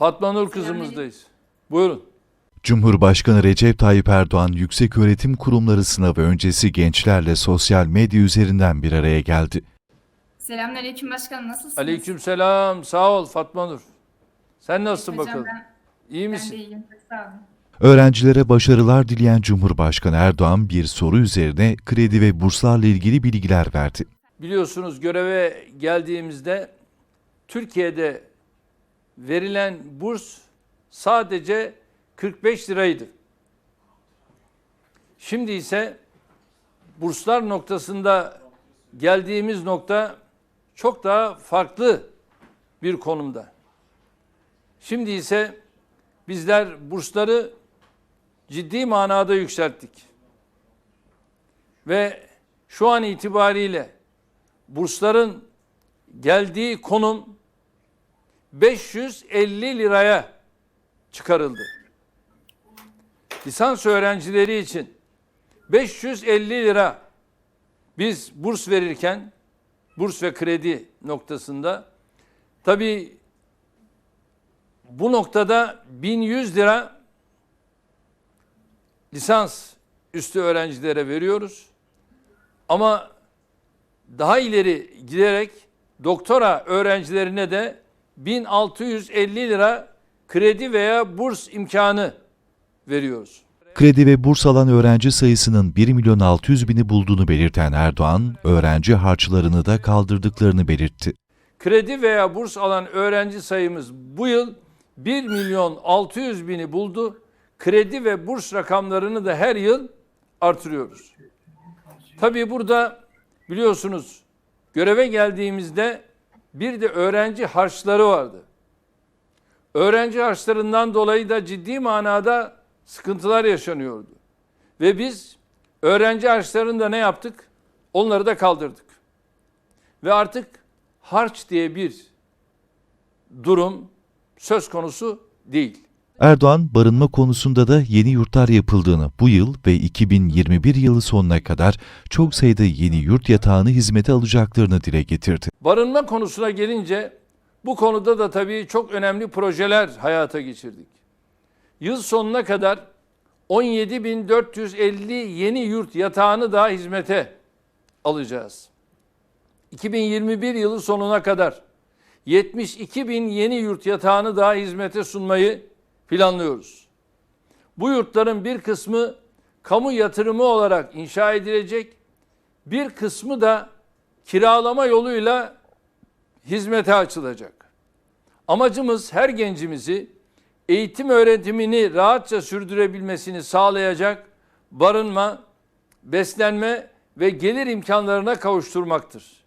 Fatma Nur kızımızdayız. Buyurun. Cumhurbaşkanı Recep Tayyip Erdoğan yükseköğretim kurumları sınavı öncesi gençlerle sosyal medya üzerinden bir araya geldi. Selamünaleyküm başkanım nasılsınız? Aleykümselam. Sağ ol Fatma Nur. Sen nasılsın Hocam bakalım? ben, İyi ben misin? de iyiyim. Sağ olun. Öğrencilere başarılar dileyen Cumhurbaşkanı Erdoğan bir soru üzerine kredi ve burslarla ilgili bilgiler verdi. Biliyorsunuz göreve geldiğimizde Türkiye'de verilen burs sadece 45 liraydı. Şimdi ise burslar noktasında geldiğimiz nokta çok daha farklı bir konumda. Şimdi ise bizler bursları ciddi manada yükselttik. Ve şu an itibariyle bursların geldiği konum 550 liraya çıkarıldı. Lisans öğrencileri için 550 lira biz burs verirken burs ve kredi noktasında tabii bu noktada 1100 lira lisans üstü öğrencilere veriyoruz. Ama daha ileri giderek doktora öğrencilerine de 1650 lira kredi veya burs imkanı veriyoruz. Kredi ve burs alan öğrenci sayısının 1 milyon 600 bini bulduğunu belirten Erdoğan, öğrenci harçlarını da kaldırdıklarını belirtti. Kredi veya burs alan öğrenci sayımız bu yıl 1 milyon 600 bini buldu. Kredi ve burs rakamlarını da her yıl artırıyoruz. Tabii burada biliyorsunuz göreve geldiğimizde bir de öğrenci harçları vardı. Öğrenci harçlarından dolayı da ciddi manada sıkıntılar yaşanıyordu. Ve biz öğrenci harçlarını da ne yaptık? Onları da kaldırdık. Ve artık harç diye bir durum söz konusu değil. Erdoğan, barınma konusunda da yeni yurtlar yapıldığını, bu yıl ve 2021 yılı sonuna kadar çok sayıda yeni yurt yatağını hizmete alacaklarını dile getirdi. Barınma konusuna gelince bu konuda da tabii çok önemli projeler hayata geçirdik. Yıl sonuna kadar 17.450 yeni yurt yatağını daha hizmete alacağız. 2021 yılı sonuna kadar 72 bin yeni yurt yatağını daha hizmete sunmayı planlıyoruz. Bu yurtların bir kısmı kamu yatırımı olarak inşa edilecek, bir kısmı da kiralama yoluyla hizmete açılacak. Amacımız her gencimizi eğitim öğretimini rahatça sürdürebilmesini sağlayacak barınma, beslenme ve gelir imkanlarına kavuşturmaktır.